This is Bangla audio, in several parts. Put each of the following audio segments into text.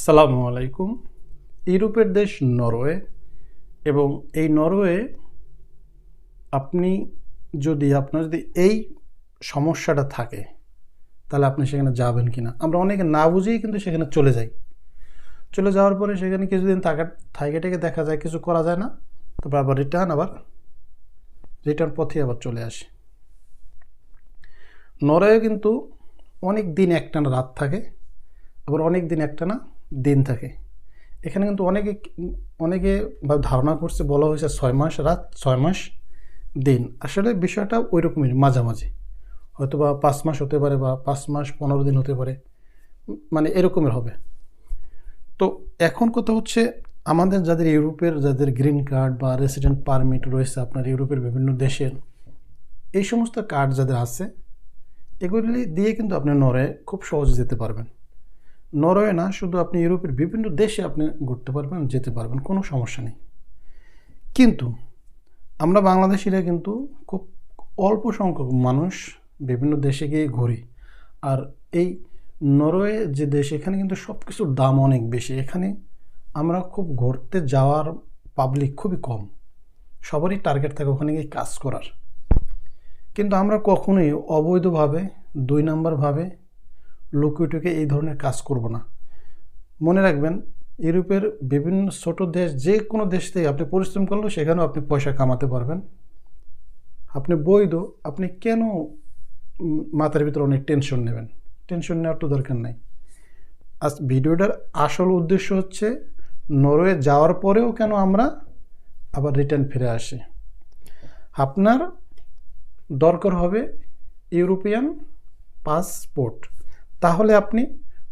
আসসালামু আলাইকুম ইউরোপের দেশ নরওয়ে এবং এই নরওয়ে আপনি যদি, আপনার যদি এই সমস্যাটা থাকে, তাহলে আপনি সেখানে যাবেন কি না? আমরা অনেকে না বুঝেই কিন্তু সেখানে চলে যাই। চলে যাওয়ার পরে সেখানে কিছুদিন থাকা, থাইকে টেকে দেখা যায়, কিছু করা যায় না। তারপর আবার রিটার্ন আবার রিটার্ন পথে আবার চলে আসে। নরওয়ে কিন্তু অনেক দিন একটানা রাত থাকে, আবার অনেক দিন একটানা দিন থাকে। এখানে কিন্তু অনেকে অনেকে বা ধারণা করছে বলা হয়েছে ছয় মাস, রাত ছয় মাস, দিন। আসলে বিষয়টা ওই রকমই মাঝামাঝি। হয়তো বা পাঁচ মাস হতে পারে বা পাঁচ মাস, পনেরো দিন হতে পারে। মানে এরকমের হবে। তো এখন কথা হচ্ছে আমাদের যাদের ইউরোপের, যাদের গ্রিন কার্ড বা রেসিডেন্ট পারমিট রয়েছে আপনার ইউরোপের বিভিন্ন দেশের, এই সমস্ত কার্ড যাদের আছে, এগুলি দিয়ে কিন্তু আপনি নরে খুব সহজে যেতে পারবেন। নরওয়ে না, শুধু আপনি ইউরোপের বিভিন্ন দেশে আপনি ঘুরতে পারবেন, যেতে পারবেন, কোনো সমস্যা নেই। কিন্তু আমরা বাংলাদেশিরা কিন্তু খুব অল্প সংখ্যক মানুষ বিভিন্ন দেশে গিয়ে ঘুরি। আর এই নরওয়ে যে দেশ, এখানে কিন্তু সব কিছুর দাম অনেক বেশি। এখানে আমরা খুব ঘুরতে যাওয়ার পাবলিক খুবই কম। সবারই টার্গেট থাকে ওখানে গিয়ে কাজ করার। কিন্তু আমরা কখনোই অবৈধভাবে, দুই নম্বরভাবে লুকিয়ে এই ধরনের কাজ করব না। মনে রাখবেন, ইউরোপের বিভিন্ন ছোট দেশ, যে কোনো দেশ থেকে আপনি পরিশ্রম করলেও সেখানেও আপনি পয়সা কামাতে পারবেন। আপনি বৈধ, আপনি কেন মাথার ভিতরে অনেক টেনশন নেবেন? টেনশন নেওয়ার তো দরকার নাই। আজ ভিডিওটার আসল উদ্দেশ্য হচ্ছে, নরওয়ে যাওয়ার পরেও কেন আমরা আবার রিটার্ন ফিরে আসি? আপনার দরকার হবে ইউরোপিয়ান পাসপোর্ট তাহলে আপনি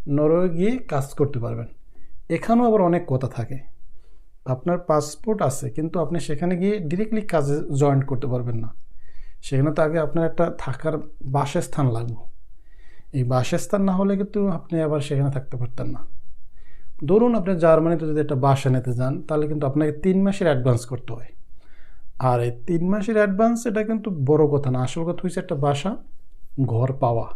নরওয়ে গিয়ে কাজ করতে পারবেন। এখানেও আবার অনেক কথা থাকে। আপনার পাসপোর্ট আছে, কিন্তু আপনি সেখানে গিয়ে ডিরেক্টলি কাজে জয়েন করতে পারবেন না। সেখানে তো আগে আপনার একটা থাকার বাসস্থান লাগবে। এই বাসস্থান না হলে কিন্তু আপনি আবার সেখানে থাকতে পারতেন না। ধরুন আপনি জার্মানিতে যদি একটা বাসা নিতে যান, তাহলে কিন্তু আপনাকে তিন মাসের অ্যাডভান্স করতে হয়। আর এই তিন মাসের অ্যাডভান্স এটা কিন্তু বড় কথা না। আসল কথা হয়েছে একটা বাসা, ঘর পাওয়া।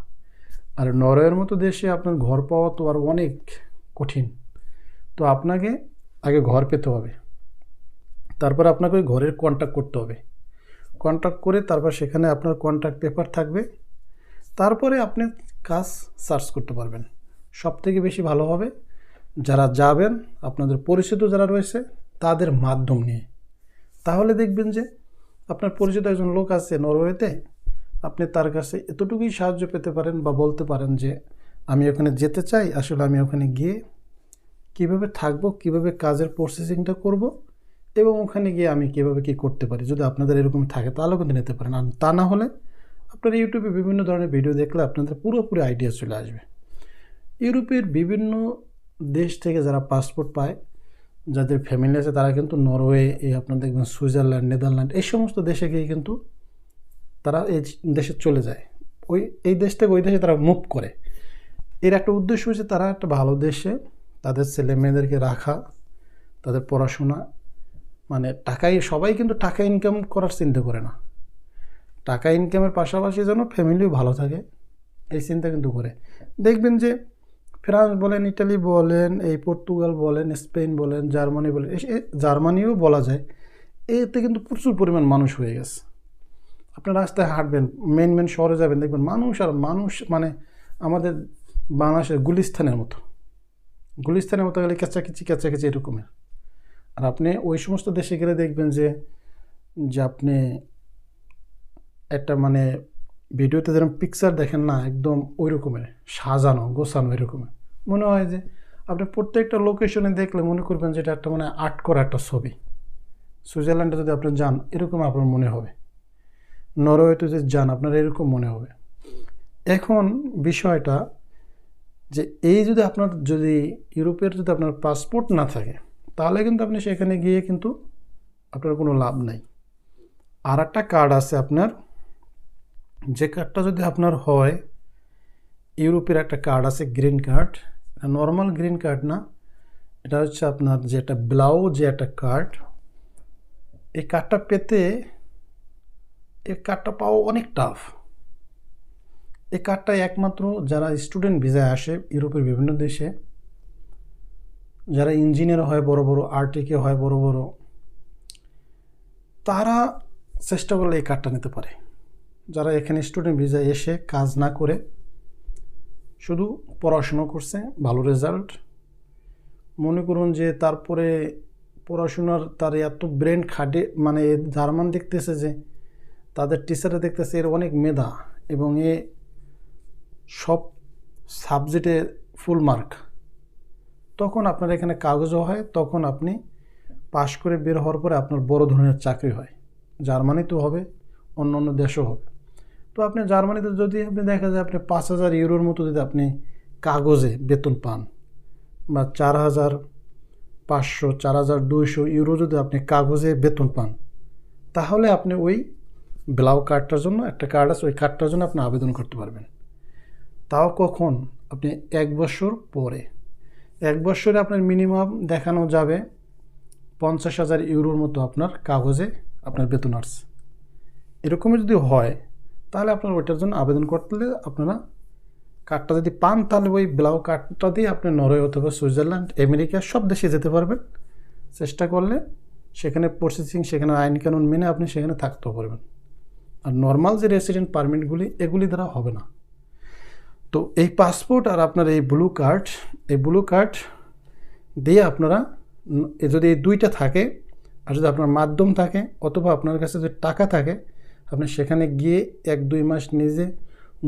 আর নরওয়ের মতো দেশে আপনার ঘর পাওয়া তো আর অনেক কঠিন। তো আপনাকে আগে ঘর পেতে হবে। তারপর আপনাকে ওই ঘরের কন্ট্যাক্ট করতে হবে। কন্ট্যাক্ট করে তারপর সেখানে আপনার কন্ট্যাক্ট পেপার থাকবে। তারপরে আপনি কাজ সার্চ করতে পারবেন। সব থেকে বেশি ভালো হবে যারা যাবেন, আপনাদের পরিচিত যারা রয়েছে, তাদের মাধ্যম নিয়ে। তাহলে দেখবেন যে আপনার পরিচিত একজন লোক আছে নরওয়েতে আপনি তার কাছে এতটুকুই সাহায্য পেতে পারেন বা বলতে পারেন যে, আমি ওখানে যেতে চাই, আসলে আমি ওখানে গিয়ে কীভাবে থাকব, কীভাবে কাজের প্রসেসিংটা করব এবং ওখানে গিয়ে আমি কীভাবে কি করতে পারি? যদি আপনাদের এরকম থাকে, তাহলেও কিন্তু নিতে পারেন। আর তা না হলে আপনার ইউটিউবে বিভিন্ন ধরনের ভিডিও দেখলে আপনাদের পুরোপুরি আইডিয়া চলে আসবে। ইউরোপের বিভিন্ন দেশ থেকে যারা পাসপোর্ট পায়, যাদের ফ্যামিলি আছে, তারা কিন্তু নরওয়ে এই আপনার দেখবেন সুইজারল্যান্ড, নেদারল্যান্ড, এই সমস্ত দেশে গিয়ে কিন্তু তারা এই দেশে চলে যায়। ওই, এই দেশ থেকে ওই দেশে তারা মুভ করে। এর একটা উদ্দেশ্য হচ্ছে তারা একটা ভালো দেশে তাদের ছেলে মেয়েদেরকে রাখা, তাদের পড়াশোনা মানে টাকাই, সবাই কিন্তু টাকা ইনকাম করার চিন্তা করে না। টাকা ইনকামের পাশাপাশি যেন ফ্যামিলিও ভালো থাকে, এই চিন্তা কিন্তু করে। দেখবেন যে ফ্রান্স বলেন, ইটালি বলেন, এই পর্তুগাল বলেন, স্পেন বলেন, জার্মানি বলেন জার্মানিও বলা যায়, এতে কিন্তু প্রচুর পরিমাণ মানুষ হয়ে গেছে। আপনার রাস্তায় হাঁটবেন মেন মেন শহরে যাবেন, দেখবেন মানুষ আর মানুষ মানে আমাদের বাংলাদেশের গুলিস্তানের মতো। গুলিস্তানের মতো গেলে কেঁচাকেচি কেঁচাকেচি এরকমের। আর আপনি ওই সমস্ত দেশে গেলে দেখবেন যে যে আপনি একটা মানে ভিডিওতে যেরকম পিকচার দেখেন না, একদম ওই রকমের সাজানো, গোছানো এরকমের। মনে হয় যে আপনি প্রত্যেকটা লোকেশনে দেখলে মনে করবেন যে এটা একটা মানে আর্ট করা একটা ছবি। সুইজারল্যান্ডে যদি আপনি যান, এরকম আপনার মনে হবে। নরওয়েতে যান, আপনার এরকম মনে হবে। এখন বিষয়টা যে এই যদি আপনার যদি ইউরোপের যদি আপনার পাসপোর্ট না থাকে, তাহলে কিন্তু আপনি সেখানে গিয়ে কিন্তু আপনার কোনো লাভ নাই। আর একটা কার্ড আছে আপনার, যে কার্ডটা যদি আপনার হয়, ইউরোপের একটা কার্ড আছে green card normal green card না, এটা হচ্ছে আপনার যে একটা ব্লাউ যে একটা কার্ড এই কার্ডটা পেতে এই কার্ডটা পাওয়া অনেক টাফ এই কার্ডটা একমাত্র যারা স্টুডেন্ট ভিসায় আসে ইউরোপের বিভিন্ন দেশে, যারা ইঞ্জিনিয়ার হয় বড় বড় আর্টিকে হয় বড় বড়, তারা চেষ্টা করলে এই কার্ডটা নিতে পারে। যারা এখানে স্টুডেন্ট ভিসায় এসে কাজ না করে, শুধু পড়াশুনো করছে, ভালো রেজাল্ট মনে করুন যে তারপরে পড়াশোনার তার এত ব্রেন খাটে মানে এ জার্মান দেখতেছে যে তাদের টিচারে দেখতেছে এর অনেক মেধা এবং এ সব সাবজেক্টে ফুল মার্ক তখন আপনার এখানে কাগজও হয়, তখন আপনি পাশ করে বের হওয়ার পরে আপনার বড় ধরনের চাকরি হয়। জার্মানিতেও হবে, অন্য অন্য দেশও হবে। তো আপনি জার্মানিতে যদি আপনি দেখা যায় আপনি পাঁচ হাজার ইউরোর মতো যদি আপনি কাগজে বেতন পান বা চার হাজার পাঁচশো, চার হাজার দুইশো ইউরো যদি আপনি কাগজে বেতন পান, তাহলে আপনি ওই ব্লাউ কার্ডটার জন্য, একটা কার্ড আছে, ওই কার্ডটার জন্য আপনি আবেদন করতে পারবেন। তাও কখন? আপনি এক বছর পরে। এক বছরে আপনার মিনিমাম দেখানো যাবে পঞ্চাশ হাজার ইউরোর মতো আপনার কাগজে আপনার বেতন আসছে। এরকমই যদি হয়, তাহলে আপনার ওইটার জন্য আবেদন করতে আপনারা কার্ডটা যদি পান, তাহলে ওই ব্লাউ কার্ডটা দিয়ে আপনি নরওয়ে অথবা সুইজারল্যান্ড, আমেরিকা সব দেশে যেতে পারবেন। চেষ্টা করলে সেখানে প্রসেসিং সেখানে আইন কানুন মেনে আপনি সেখানে থাকতেও পারবেন। আর নর্মাল যে রেসিডেন্ট পারমিটগুলি এগুলি দ্বারা হবে না। তো এই পাসপোর্ট আর আপনার এই ব্লু কার্ড এই ব্লু কার্ড দিয়ে আপনারা যদি এই দুইটা থাকে, আর যদি আপনার মাধ্যম থাকে, অথবা আপনার কাছে যদি টাকা থাকে, আপনি সেখানে গিয়ে এক, দুই মাস নিজে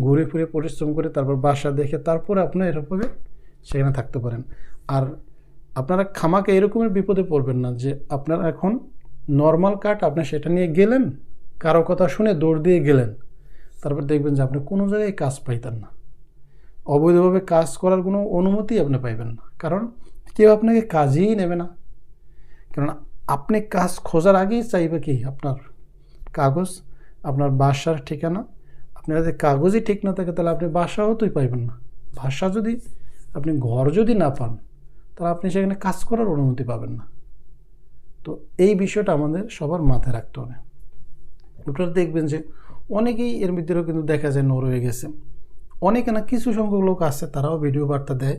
ঘুরে ফিরে পরিশ্রম করে তারপর বাসা দেখে তারপরে আপনার এরকমভাবে সেখানে থাকতে পারেন। আর আপনারা খামাকে এরকমের বিপদে পড়বেন না যে আপনারা এখন নর্মাল কার্ড আপনি সেটা নিয়ে গেলেন কারও কথা শুনে দৌড় দিয়ে গেলেন। তারপর দেখবেন যে আপনি কোনো জায়গায় কাজ পাইতেন না। অবৈধভাবে কাজ করার কোনো অনুমতি আপনি পাইবেন না। কারণ কেউ আপনাকে কাজেই নেবে না। কারণ আপনি কাজ খোঁজার আগেই চাইবে কি? আপনার কাগজ, আপনার বাসার ঠিকানা। আপনার যদি কাগজই ঠিক না থাকে, তাহলে আপনি বাসাও তুই পাইবেন না। ভাষা যদি আপনি ঘর যদি না পান, তাহলে আপনি সেখানে কাজ করার অনুমতি পাবেন না। তো এই বিষয়টা আমাদের সবার মাথায় রাখতে হবে। আপনারা দেখবেন যে অনেকেই এর ভিতরেও কিন্তু দেখা যায় নরওয়ে গেছে। অনেকে না কিছু সংখ্যক লোক আছে, তারাও ভিডিও বার্তা দেয়।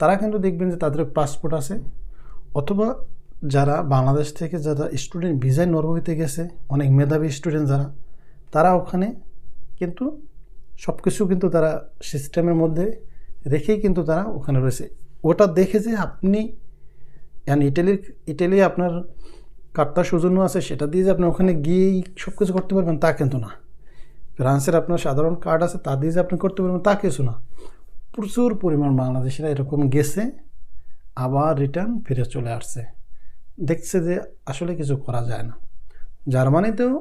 তারা কিন্তু দেখবেন যে তাদের পাসপোর্ট আছে। অথবা যারা বাংলাদেশ থেকে যারা স্টুডেন্ট ভিসায় নরওয়েতে গেছে, অনেক মেধাবী স্টুডেন্ট যারা, তারা ওখানে কিন্তু সব কিছু কিন্তু তারা সিস্টেমের মধ্যে রেখেই কিন্তু তারা ওখানে রয়েছে। ওটা দেখে যে আপনি ইটালির ইটালি আপনার কার্ডটা সৌজন্য আছে, সেটা দিয়ে যে আপনি ওখানে গিয়েই সব কিছু করতে পারবেন, তা কিন্তু না। ফ্রান্সের আপনার সাধারণ কার্ড আছে, তা দিয়ে যে আপনি করতে পারবেন, তা কিছু না। প্রচুর পরিমাণ বাংলাদেশিরা এরকম গেছে, আবার রিটার্ন ফিরে চলে আসছে। দেখছে যে আসলে কিছু করা যায় না। জার্মানিতেও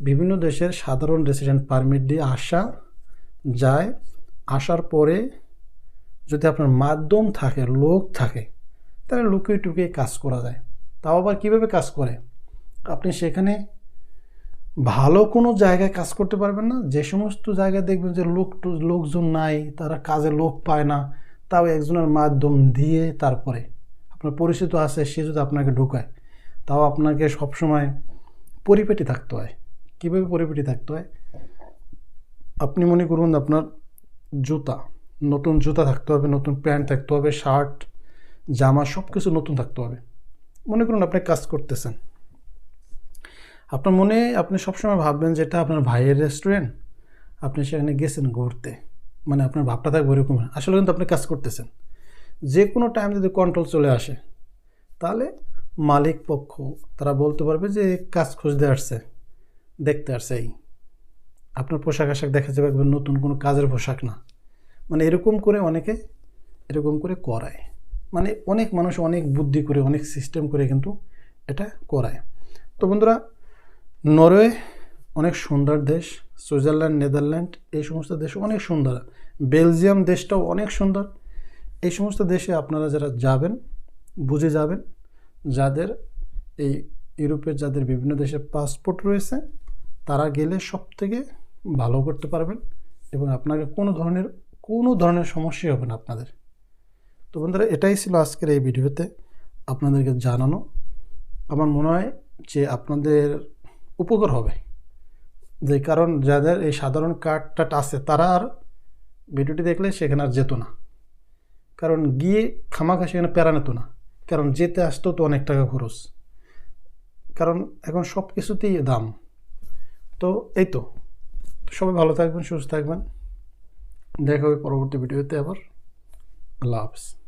বিভিন্ন দেশের সাধারণ রেসিডেন্ট পারমিট দিয়ে আসা যায়। আসার পরে যদি আপনার মাধ্যম থাকে, লোক থাকে, তাহলে লুকিয়ে টুকিয়ে কাজ করা যায়। তাও আবার কীভাবে কাজ করে? আপনি সেখানে ভালো কোনো জায়গায় কাজ করতে পারবেন না। যে সমস্ত জায়গায় দেখবেন যে লোক লোকজন নাই, তারা কাজে লোক পায় না, তাও একজনের মাধ্যম দিয়ে তারপরে। আপনার পরিচিত আছে, সে যদি আপনাকে ঢুকায়, তাও আপনাকে সবসময় পরিপেটি থাকতে হয়। কীভাবে পরিপেটি থাকতে হয়? আপনি মনে করুন আপনার জুতা, নতুন জুতা থাকতে হবে, নতুন প্যান্ট থাকতে হবে, শার্ট, জামা সব কিছু নতুন থাকতে হবে। মনে করুন আপনি কাজ করতেছেন। আপনার মনে আপনি সবসময় ভাববেন যে এটা আপনার ভাইয়ের রেস্টুরেন্ট আপনি সেখানে গেছেন ঘুরতে। মানে আপনার ভাবটা থাকবে ওরকম। আসলে কিন্তু আপনি কাজ করতেছেন। যে কোনো টাইম যদি কন্ট্রোল চলে আসে, তাহলে মালিক পক্ষ, তারা বলতে পারবে যে কাজ খুঁজতে আসছে, দেখতে আসছে এই। আপনার পোশাক আশাক দেখা যাবে একবার নতুন, কোনো কাজের পোশাক না। মানে এরকম করে অনেকে, এরকম করে করায়। মানে অনেক মানুষ অনেক বুদ্ধি করে, অনেক সিস্টেম করে কিন্তু এটা করায়। তো বন্ধুরা, নরওয়ে অনেক সুন্দর দেশ, সুইজারল্যান্ড, নেদারল্যান্ড, এই সমস্ত দেশ অনেক সুন্দর। বেলজিয়াম দেশটাও অনেক সুন্দর। এই সমস্ত দেশে আপনারা যারা যাবেন, বুঝে যাবেন, যাদের এই ইউরোপের যাদের বিভিন্ন দেশের পাসপোর্ট রয়েছে, তারা গেলে সব থেকে ভালো করতে পারবেন এবং আপনাকে কোনো ধরনের কোনো ধরনের সমস্যাই হবে না আপনাদের। তো বন্ধুরা, এটাই ছিল আজকের এই ভিডিওতে আপনাদেরকে জানানো। আমার মনে হয় যে আপনাদের উপকার হবে। যে কারণ যাদের এই সাধারণ কার্ডটা আছে, তারা আর ভিডিওটি দেখলে সেখানে আর যেত না। কারণ গিয়ে খামাখা সেখানে প্যারা নিত না। কারণ যেতে আসতেও তো অনেক টাকা খরচ। কারণ এখন সব কিছুতেই দাম। তো এই তো সবাই ভালো থাকবেন, সুস্থ থাকবেন। দেখা হবে পরবর্তী ভিডিওতে আবার। আল্লাহ হাফিজ।